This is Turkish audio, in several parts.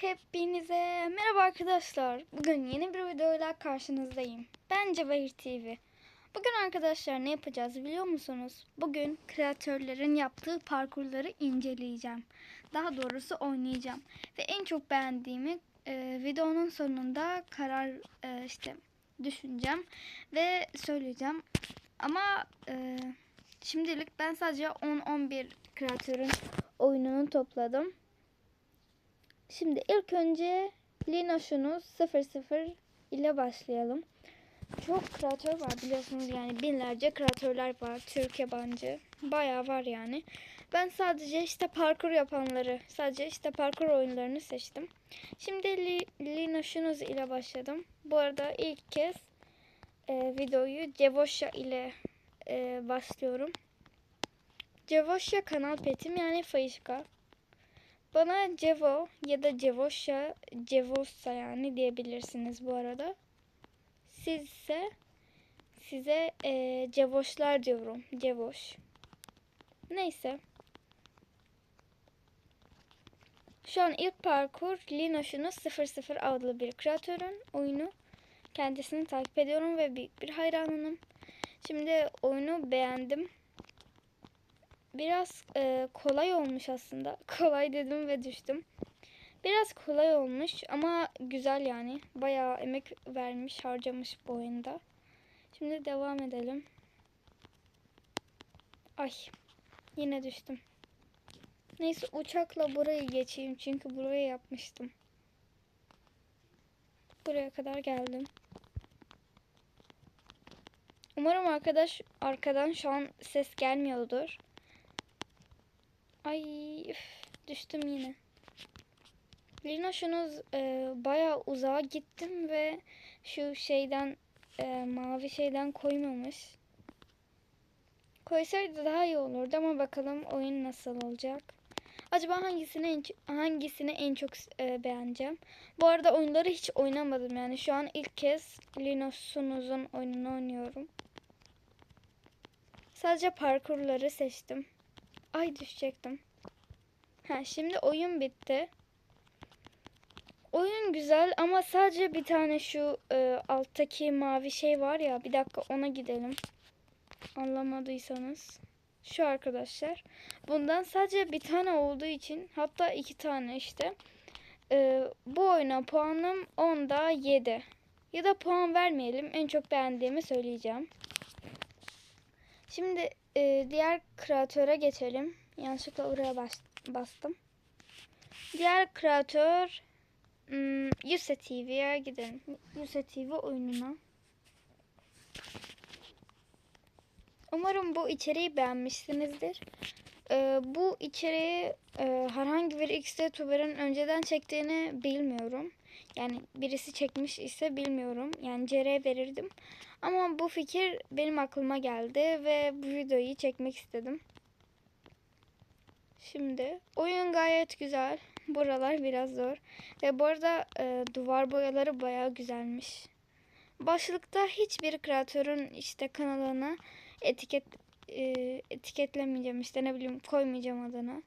Hepinize merhaba arkadaşlar. Bugün yeni bir videoyla karşınızdayım. Ben Cevahir TV. Bugün arkadaşlar ne yapacağız biliyor musunuz? Bugün kreatörlerin yaptığı parkurları inceleyeceğim. Daha doğrusu oynayacağım. Ve en çok beğendiğimi e, videonun sonunda karar e, işte düşüneceğim ve söyleyeceğim. Ama e, şimdilik ben sadece 10-11 kreatörün oyununu topladım. Şimdi ilk önce Linoş'unu 00 ile başlayalım. Çok kreatör var biliyorsunuz yani binlerce kreatörler var Türk yabancı. Bayağı var yani. Ben sadece işte parkur yapanları, sadece işte parkur oyunlarını seçtim. Şimdi Li, ile başladım. Bu arada ilk kez e, videoyu Cevoşa ile e, başlıyorum. Cevoşa kanal petim yani Fayışka. Bana Cevo ya da Cevoşa, Cevosa yani diyebilirsiniz bu arada. Sizse size e, Cevoşlar diyorum. Cevoş. Neyse. Şu an ilk parkur Linoş'unu 00 adlı bir kreatörün oyunu. Kendisini takip ediyorum ve büyük bir hayranım. Şimdi oyunu beğendim biraz e, kolay olmuş aslında. Kolay dedim ve düştüm. Biraz kolay olmuş ama güzel yani. Bayağı emek vermiş, harcamış bu oyunda. Şimdi devam edelim. Ay. Yine düştüm. Neyse uçakla burayı geçeyim çünkü buraya yapmıştım. Buraya kadar geldim. Umarım arkadaş arkadan şu an ses gelmiyordur. Ay üf, düştüm yine. Linoş'unuz e, bayağı uzağa gittim ve şu şeyden e, mavi şeyden koymamış. Koysaydı daha iyi olurdu ama bakalım oyun nasıl olacak. Acaba hangisini en, hangisini en çok e, beğeneceğim? Bu arada oyunları hiç oynamadım yani şu an ilk kez Linoş'unuzun oyununu oynuyorum. Sadece parkurları seçtim. Ay düşecektim. Ha şimdi oyun bitti. Oyun güzel ama sadece bir tane şu e, alttaki mavi şey var ya. Bir dakika ona gidelim. Anlamadıysanız. Şu arkadaşlar. Bundan sadece bir tane olduğu için hatta iki tane işte. E, bu oyuna puanım 10'da 7. Ya da puan vermeyelim. En çok beğendiğimi söyleyeceğim. Şimdi e, diğer kreatöre geçelim. Yanlışlıkla oraya bas, bastım. Diğer kreatör hmm, Yuse TV'ye gidelim. Yuse TV oyununa. Umarım bu içeriği beğenmişsinizdir. Ee, bu içeriği e, herhangi bir X YouTuber'ın önceden çektiğini bilmiyorum. Yani birisi çekmiş ise bilmiyorum. Yani CR verirdim. Ama bu fikir benim aklıma geldi ve bu videoyu çekmek istedim. Şimdi oyun gayet güzel. Buralar biraz zor. Ve bu arada e, duvar boyaları baya güzelmiş. Başlıkta hiçbir kreatörün işte kanalına etiket e, etiketlemeyeceğim işte ne bileyim koymayacağım adını.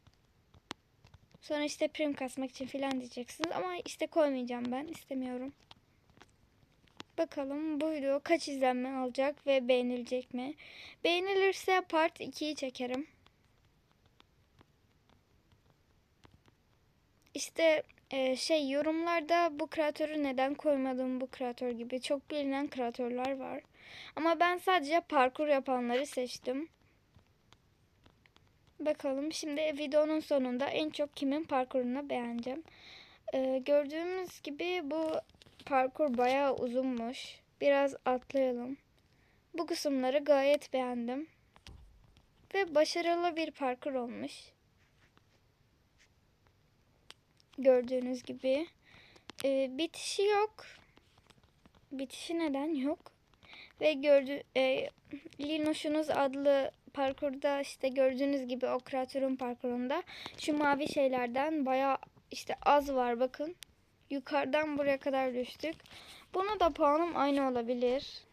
Sonra işte prim kasmak için filan diyeceksiniz ama işte koymayacağım ben istemiyorum. Bakalım bu video kaç izlenme alacak ve beğenilecek mi? Beğenilirse part 2'yi çekerim. İşte e, şey yorumlarda bu kreatörü neden koymadım bu kreatör gibi çok bilinen kreatörler var. Ama ben sadece parkur yapanları seçtim. Bakalım şimdi videonun sonunda en çok kimin parkurunu beğeneceğim. Ee, gördüğümüz gibi bu parkur bayağı uzunmuş. Biraz atlayalım. Bu kısımları gayet beğendim. Ve başarılı bir parkur olmuş. Gördüğünüz gibi. Ee, bitişi yok. Bitişi neden yok? Ve gördü e, Linoş'unuz adlı parkurda işte gördüğünüz gibi o kreatörün parkurunda şu mavi şeylerden baya işte az var bakın. Yukarıdan buraya kadar düştük. Buna da puanım aynı olabilir.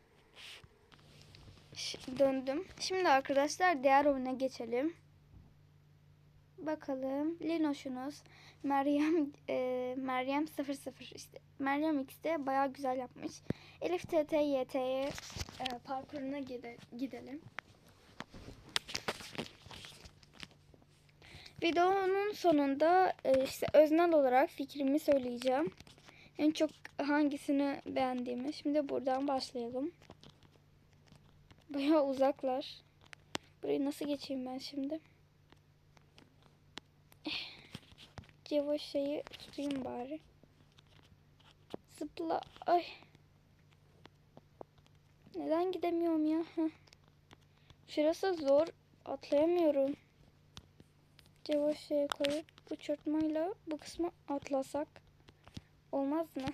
Döndüm. Şimdi arkadaşlar diğer oyuna geçelim. Bakalım Linoş'unuz Meryem e, Meryem 00 işte Meryem X de bayağı güzel yapmış. Elif TT YT'ye e, parkuruna gide, gidelim. Videonun sonunda e, işte öznel olarak fikrimi söyleyeceğim. En çok hangisini beğendiğimi. Şimdi buradan başlayalım. Bayağı uzaklar. Burayı nasıl geçeyim ben şimdi? Cevoş şeyi tutayım bari. Zıpla. Ay. Neden gidemiyorum ya? Heh. Şurası zor. Atlayamıyorum. Cevoş şeye koyup bu çırpmayla bu kısmı atlasak. Olmaz mı?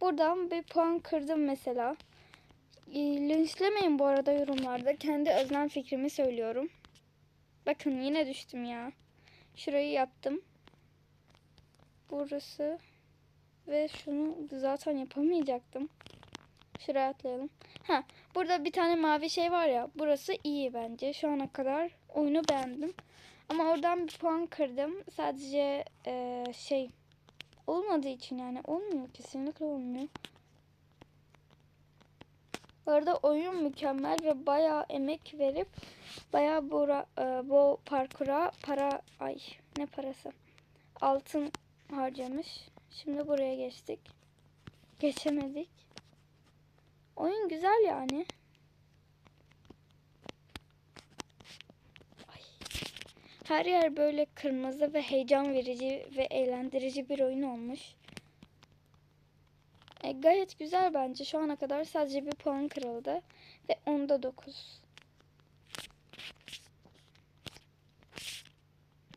Buradan bir puan kırdım mesela. E, linçlemeyin bu arada yorumlarda. Kendi öznel fikrimi söylüyorum. Bakın yine düştüm ya. Şurayı yaptım. Burası. Ve şunu zaten yapamayacaktım. Şuraya atlayalım. Ha, burada bir tane mavi şey var ya. Burası iyi bence. Şu ana kadar oyunu beğendim. Ama oradan bir puan kırdım. Sadece eee, şey olmadığı için yani olmuyor. Kesinlikle olmuyor. Bu arada oyun mükemmel ve bayağı emek verip bayağı bu, ra- e, bu parkura para ay ne parası altın harcamış. Şimdi buraya geçtik. Geçemedik. Oyun güzel yani. Ay. Her yer böyle kırmızı ve heyecan verici ve eğlendirici bir oyun olmuş. E, gayet güzel bence. Şu ana kadar sadece bir puan kırıldı. Ve onda 9.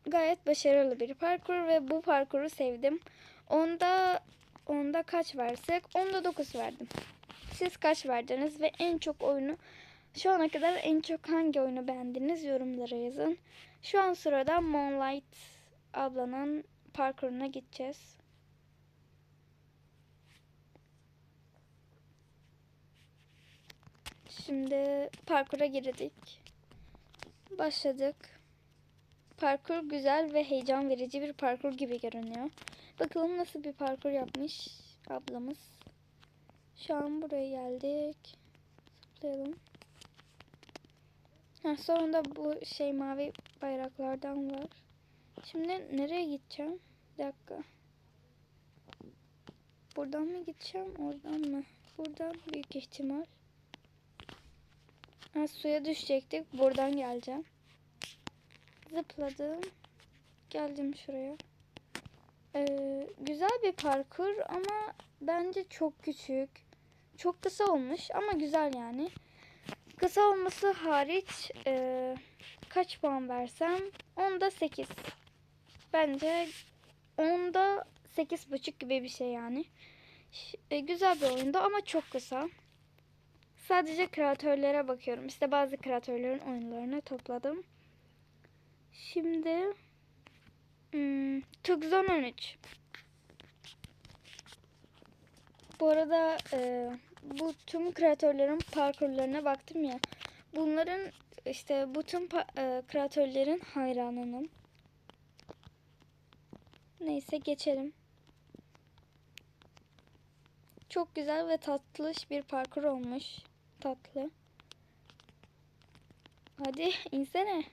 Gayet başarılı bir parkur ve bu parkuru sevdim. Onda onda kaç versek? Onda 9 verdim. Siz kaç verdiniz ve en çok oyunu şu ana kadar en çok hangi oyunu beğendiniz yorumlara yazın. Şu an sırada Moonlight ablanın parkuruna gideceğiz. Şimdi parkura girdik. Başladık. Parkur güzel ve heyecan verici bir parkur gibi görünüyor. Bakalım nasıl bir parkur yapmış ablamız. Şu an buraya geldik. Zıplayalım. Ha, sonunda bu şey mavi bayraklardan var. Şimdi nereye gideceğim? Bir dakika. Buradan mı gideceğim? Oradan mı? Buradan büyük ihtimal. Ha, suya düşecektik. Buradan geleceğim. Zıpladım. Geldim şuraya. Ee, güzel bir parkur ama bence çok küçük. Çok kısa olmuş ama güzel yani. Kısa olması hariç e, kaç puan versem? Onda 8. Bence onda 8,5 gibi bir şey yani. E, güzel bir oyundu ama çok kısa. Sadece kreatörlere bakıyorum. İşte bazı kreatörlerin oyunlarını topladım. Şimdi hmm, Tugzon 13. Bu arada e, bu tüm kreatörlerin parkurlarına baktım ya. Bunların işte bu tüm e, kreatörlerin hayranıyım. Neyse geçelim. Çok güzel ve tatlış bir parkur olmuş. Tatlı. Hadi insene.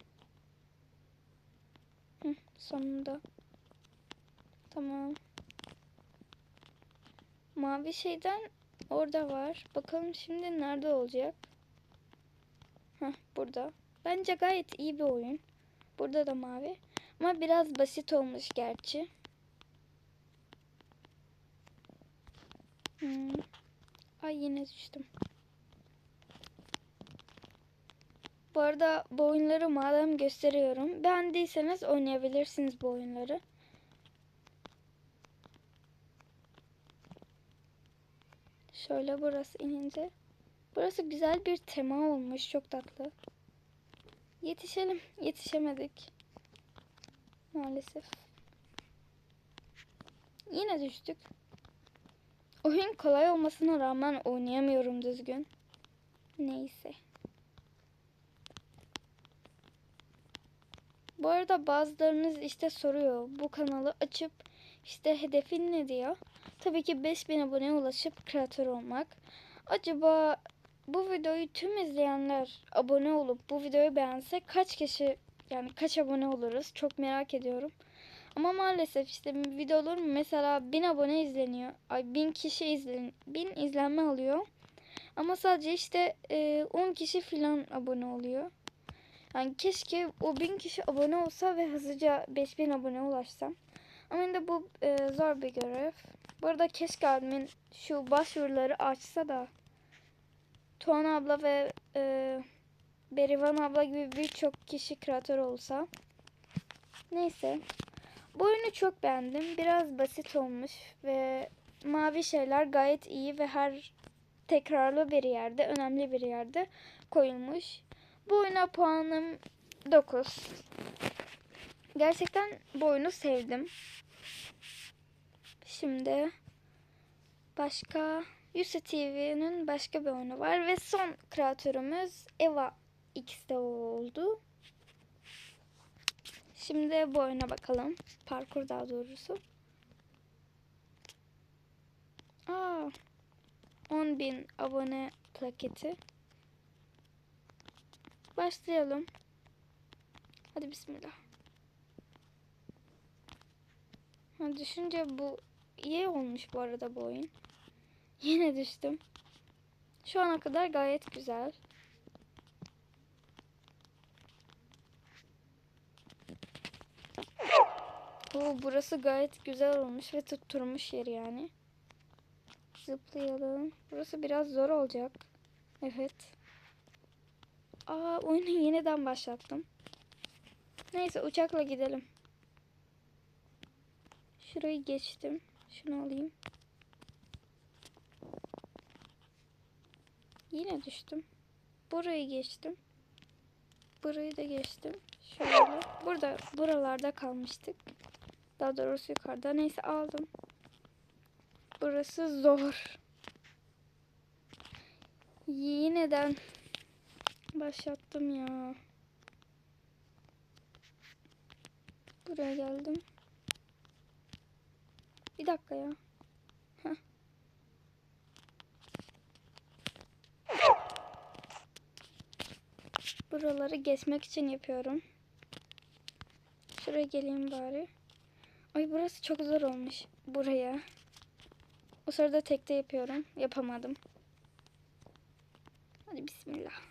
Hı, sonunda. Tamam. Mavi şeyden orada var. Bakalım şimdi nerede olacak? Heh, burada. Bence gayet iyi bir oyun. Burada da mavi. Ama biraz basit olmuş gerçi. Hmm. Ay yine düştüm. Bu arada bu oyunları madem gösteriyorum. Beğendiyseniz oynayabilirsiniz bu oyunları. Şöyle burası inince. Burası güzel bir tema olmuş. Çok tatlı. Yetişelim. Yetişemedik. Maalesef. Yine düştük. Oyun kolay olmasına rağmen oynayamıyorum düzgün. Neyse. Bu arada bazılarınız işte soruyor bu kanalı açıp işte hedefin ne diyor. Tabii ki 5000 aboneye ulaşıp kreatör olmak. Acaba bu videoyu tüm izleyenler abone olup bu videoyu beğense kaç kişi yani kaç abone oluruz çok merak ediyorum. Ama maalesef işte videolarım mesela 1000 abone izleniyor. Ay 1000 kişi izlen 1000 izlenme alıyor. Ama sadece işte e, 10 kişi falan abone oluyor. Yani keşke o 1000 kişi abone olsa ve hızlıca 5000 abone ulaşsam. Ama yine bu e, zor bir görev. Bu arada keşke admin şu başvuruları açsa da Tuğan abla ve e, Berivan abla gibi birçok kişi kreatör olsa. Neyse. Bu oyunu çok beğendim. Biraz basit olmuş ve mavi şeyler gayet iyi ve her tekrarlı bir yerde, önemli bir yerde koyulmuş. Bu oyuna puanım 9. Gerçekten bu oyunu sevdim. Şimdi başka Yusa TV'nin başka bir oyunu var ve son kreatörümüz Eva X'de oldu. Şimdi bu oyuna bakalım. Parkur daha doğrusu. Aa, 10.000 abone plaketi. Başlayalım. Hadi bismillah. Ha, düşünce bu iyi olmuş bu arada bu oyun. Yine düştüm. Şu ana kadar gayet güzel. Oo, burası gayet güzel olmuş ve tutturmuş yeri yani. Zıplayalım. Burası biraz zor olacak. Evet. Aa oyunu yeniden başlattım. Neyse uçakla gidelim. Şurayı geçtim. Şunu alayım. Yine düştüm. Burayı geçtim. Burayı da geçtim. Şöyle. Burada buralarda kalmıştık. Daha doğrusu yukarıda. Neyse aldım. Burası zor. Yineden başlattım ya. Buraya geldim. Dakika ya. Buraları geçmek için yapıyorum. Şuraya geleyim bari. Ay burası çok zor olmuş. Buraya. O sırada tekte yapıyorum. Yapamadım. Hadi bismillah.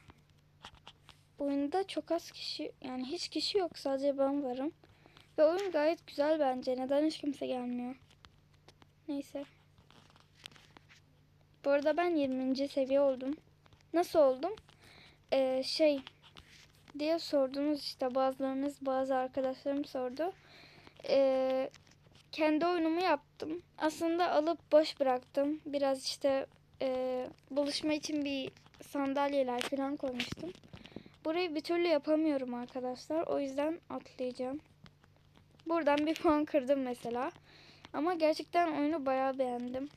Oyunda çok az kişi yani hiç kişi yok. Sadece ben varım. Ve oyun gayet güzel bence. Neden hiç kimse gelmiyor? Neyse. Bu arada ben 20. seviye oldum. Nasıl oldum? Ee, şey diye sordunuz işte bazılarınız bazı arkadaşlarım sordu. Ee, kendi oyunumu yaptım. Aslında alıp boş bıraktım. Biraz işte e, buluşma için bir sandalyeler falan koymuştum. Burayı bir türlü yapamıyorum arkadaşlar. O yüzden atlayacağım. Buradan bir puan kırdım mesela. Ama gerçekten oyunu bayağı beğendim.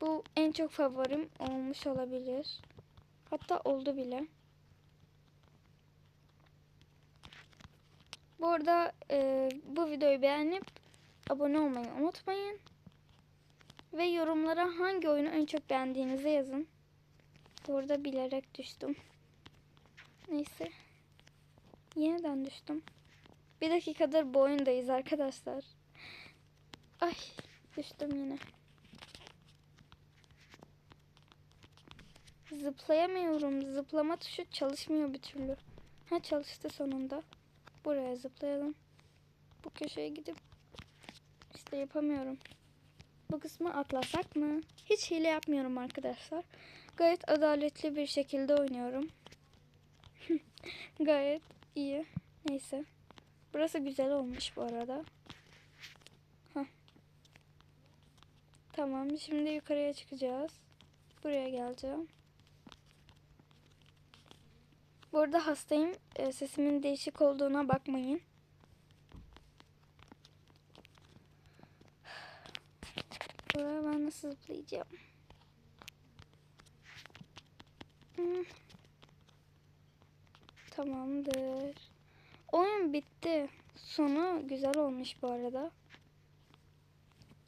Bu en çok favorim olmuş olabilir. Hatta oldu bile. Bu arada e, bu videoyu beğenip abone olmayı unutmayın. Ve yorumlara hangi oyunu en çok beğendiğinizi yazın. Bu arada bilerek düştüm. Neyse. Yeniden düştüm. Bir dakikadır bu oyundayız arkadaşlar. Ay düştüm yine. Zıplayamıyorum. Zıplama tuşu çalışmıyor bir türlü. Ha çalıştı sonunda. Buraya zıplayalım. Bu köşeye gidip işte yapamıyorum. Bu kısmı atlasak mı? Hiç hile yapmıyorum arkadaşlar. Gayet adaletli bir şekilde oynuyorum. Gayet iyi. Neyse. Burası güzel olmuş bu arada. Heh. Tamam şimdi yukarıya çıkacağız. Buraya geleceğim. Bu arada hastayım. E, sesimin değişik olduğuna bakmayın. Buraya ben nasıl zıplayacağım? Hmm. Tamamdır. Oyun bitti. Sonu güzel olmuş bu arada.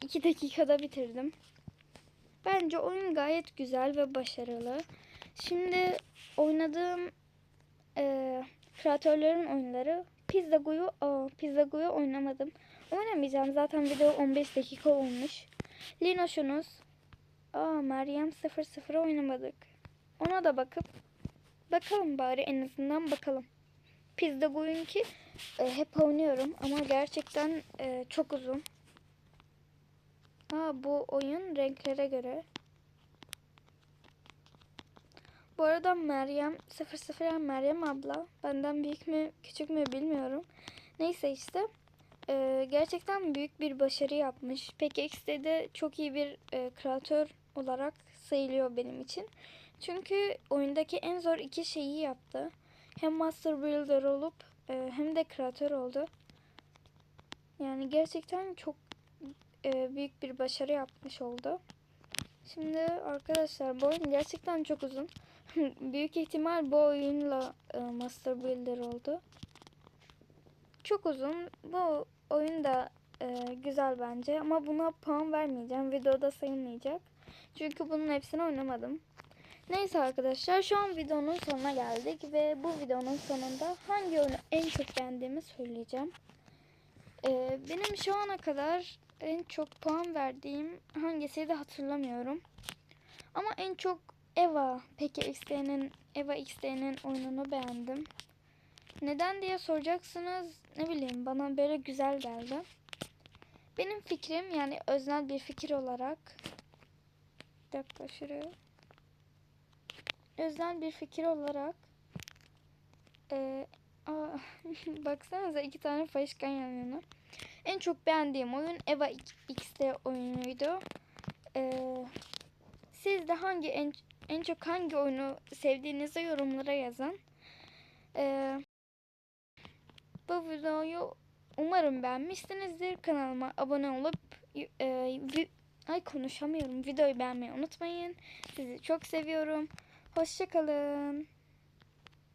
2 dakikada bitirdim. Bence oyun gayet güzel ve başarılı. Şimdi oynadığım e, kreatörlerin oyunları Pizzago'yu Pizzago'yu oynamadım. Oynamayacağım. Zaten video 15 dakika olmuş. Linoş'unuz Aa Meryem 00 oynamadık. Ona da bakıp bakalım bari en azından bakalım. Pizzago'yunki e, hep oynuyorum ama gerçekten e, çok uzun. Aa bu oyun renklere göre. Bu arada Meryem 00 Meryem abla benden büyük mü küçük mü bilmiyorum. Neyse işte e, gerçekten büyük bir başarı yapmış. PKX'de de çok iyi bir e, kreatör olarak sayılıyor benim için. Çünkü oyundaki en zor iki şeyi yaptı. Hem Master Builder olup e, hem de kreatör oldu. Yani gerçekten çok e, büyük bir başarı yapmış oldu. Şimdi arkadaşlar bu oyun gerçekten çok uzun. büyük ihtimal bu oyunla e, Master Builder oldu. Çok uzun. Bu oyun da e, güzel bence ama buna puan vermeyeceğim. Videoda sayılmayacak. Çünkü bunun hepsini oynamadım. Neyse arkadaşlar şu an videonun sonuna geldik ve bu videonun sonunda hangi oyunu en çok beğendiğimi söyleyeceğim. Ee, benim şu ana kadar en çok puan verdiğim hangisiydi hatırlamıyorum. Ama en çok Eva peki XD'nin Eva XD'nin oyununu beğendim. Neden diye soracaksınız. Ne bileyim bana böyle güzel geldi. Benim fikrim yani öznel bir fikir olarak bir dakika. Öznel bir fikir olarak e, aa, baksanıza iki tane fayışkan yan yana. En çok beğendiğim oyun Eva XD oyunuydu. Ee, siz de hangi en, en çok hangi oyunu sevdiğinizi yorumlara yazın. Ee, bu videoyu umarım beğenmişsinizdir. Kanalıma abone olup e, ay konuşamıyorum. Videoyu beğenmeyi unutmayın. Sizi çok seviyorum. Hoşçakalın.